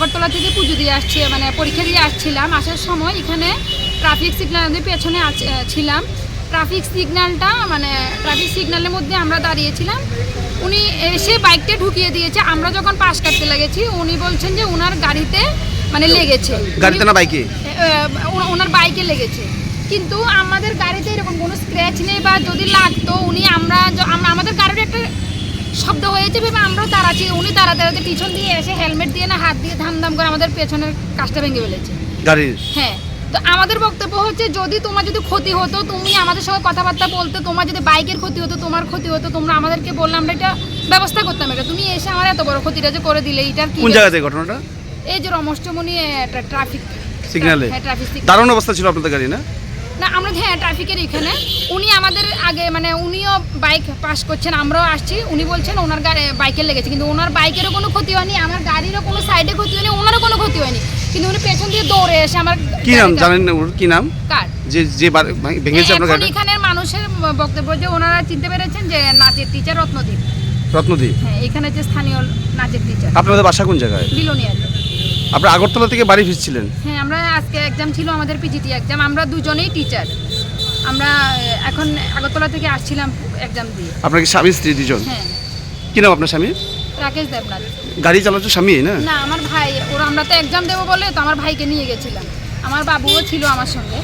আগরতলা থেকে পুজো দিয়ে আসছি মানে পরীক্ষা দিয়ে আসছিলাম। আসার সময় এখানে ট্রাফিক সিগন্যালের পেছনে ছিলাম। ট্রাফিক সিগন্যালটা মানে ট্রাফিক সিগন্যালের মধ্যে আমরা দাঁড়িয়েছিলাম। উনি এসে বাইকটা ঢুকিয়ে দিয়েছে। আমরা যখন পাশ কাটতে লেগেছি উনি বলছেন যে ওনার গাড়িতে মানে লেগেছে। গাড়িতে না বাইকে ওনার বাইকে লেগেছে। কিন্তু আমাদের গাড়িতে এরকম কোনো স্ক্র্যাচ নেই বা যদি লাগতো উনি আমরা য- আম- আমাদের গাড়ির একটা শব্দ হয়েছে ভেবে আমরাও দাঁড়াচ্ছি। উনি দাঁড়াতে দাঁড়াতে পিছন দিয়ে এসে হেলমেট দিয়ে না হাত দিয়ে ধাম ধাম করে আমাদের পেছনের কাজটা ভেঙে ফেলেছে। গাড়ির হ্যাঁ তো আমাদের বক্তব্য হচ্ছে যদি তোমার যদি ক্ষতি হতো তুমি আমাদের সঙ্গে কথাবার্তা বলতে তোমার যদি বাইকের ক্ষতি হতো তোমার ক্ষতি হতো তোমরা আমাদেরকে বললে আমরা এটা ব্যবস্থা করতাম। এটা তুমি এসে আমার এত বড় ক্ষতিটা যে করে দিলে এটা কোন জায়গাতে ঘটনাটা? এই যে রমষ্টমণি ট্রাফিক সিগন্যালে হ্যাঁ ট্রাফিক সিগন্যাল দারুণ অবস্থা ছিল আপনাদের গাড়ি না? না আমরা হ্যাঁ ট্রাফিকের এখানে উনি আমাদের আগে মানে উনিও বাইক পাস করছেন আমরাও আসছি। উনি বলছেন ওনার গাড়ি বাইকের লেগেছে কিন্তু ওনার বাইকেরও কোনো ক্ষতি হয়নি আমার গাড়িরও কোনো সাইডে ক্ষতি হয়নি ওনারও কোনো ক্ষতি হয়নি। কিন্তু উনি পেছন দিয়ে দৌড়ে এসে আমার কি নাম জানেন না ওর? কি নাম? কার? যে যে ভেঙেছে আপনার এখন গাড়িটা? এখানের মানুষের বক্তব্য যে ওনারা চিনতে পেরেছেন যে নাচের টিচার রত্নদীপ। রত্নদ্বীপ হ্যাঁ এখানে যে স্থানীয় নাচের টিচার আপনাদের বাসা কোন জায়গায়? বিলোনিয়ার আপনার আগরতলা থেকে বাড়ি ফিরছিলেন? হ্যাঁ আমরা আজকে এক্সাম ছিল আমাদের পিজিটি এক্সাম আমরা দুজনেই টিচার আমরা এখন আগরতলা থেকে আসছিলাম এক্সাম দিয়ে। আপনার কি স্বামী স্ত্রী দুজন? হ্যাঁ। কি নাম আপনার স্বামী রাকেশ দেবনাথ। গাড়ি চালাচ্ছ স্বামী না? না আমার ভাই। ওরা আমরা তো এক্সাম দেবো বলে তো আমার ভাইকে নিয়ে গেছিলাম। আমার বাবুও ছিল আমার সঙ্গে।